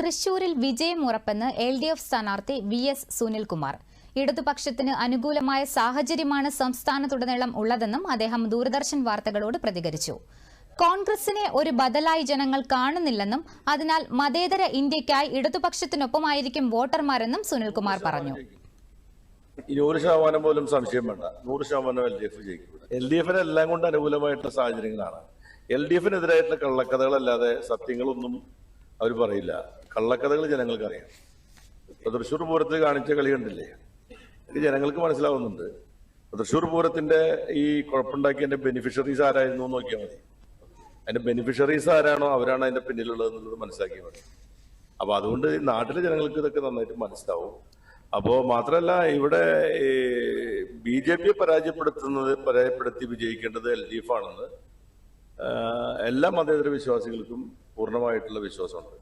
തൃശൂരിൽ വിജയം ഉറപ്പെന്ന് എൽ ഡി എഫ് സ്ഥാനാർത്ഥി വി എസ് സുനിൽകുമാർ. ഇടതുപക്ഷത്തിന് അനുകൂലമായ സാഹചര്യമാണ് സംസ്ഥാനത്തുടനീളം ഉള്ളതെന്നും അദ്ദേഹം ദൂരദർശൻ വാർത്തകളോട് പ്രതികരിച്ചു. കോൺഗ്രസിനെ ഒരു ബദലായി ജനങ്ങൾ കാണുന്നില്ലെന്നും അതിനാൽ മതേതര ഇന്ത്യക്കായി ഇടതുപക്ഷത്തിനൊപ്പമായിരിക്കും വോട്ടർമാരെന്നും സുനിൽകുമാർ പറഞ്ഞു. നൂറ് ശതമാനം പോലും സംശയം വേണ്ട. നൂറ് ശതമാനം എൽ ഡി എഫ് ജയിക്കും. എൽ ഡി എഫിന് എല്ലാം കൊണ്ട് അനുകൂലമായിട്ടുള്ള സാഹചര്യങ്ങളാണ്. എൽ ഡി എഫിനെതിരായിട്ടുള്ള കള്ളക്കഥകളല്ലാതെ സത്യങ്ങളൊന്നും അവർ പറയില്ല. കള്ളക്കഥകൾ ജനങ്ങൾക്ക് അറിയാം. ഇപ്പൊ തൃശ്ശൂർ പൂരത്തിൽ കാണിച്ച കളി കണ്ടില്ലേ? ഇത് ജനങ്ങൾക്ക് മനസ്സിലാവുന്നുണ്ട്. തൃശ്ശൂർ പൂരത്തിന്റെ ഈ കുഴപ്പമുണ്ടാക്കിയതിന്റെ ബെനിഫിഷ്യറീസ് ആരായിരുന്നു നോക്കിയാൽ മതി. അതിന്റെ ബെനിഫിഷ്യറീസ് ആരാണോ അവരാണ് അതിന്റെ പിന്നിലുള്ളത് എന്നുള്ളത് മനസ്സിലാക്കിയാൽ മതി. അപ്പൊ അതുകൊണ്ട് നാട്ടിലെ ജനങ്ങൾക്ക് ഇതൊക്കെ നന്നായിട്ട് മനസ്സിലാവും. അപ്പോ മാത്രമല്ല ഇവിടെ ബി ജെ പിയെ പരാജയപ്പെടുത്തുന്നത് പരാജയപ്പെടുത്തി വിജയിക്കേണ്ടത് എൽ ഡി എഫ് ആണെന്ന് എല്ലാ മതേതര വിശ്വാസികൾക്കും പൂർണമായിട്ടുള്ള വിശ്വാസമുണ്ട്.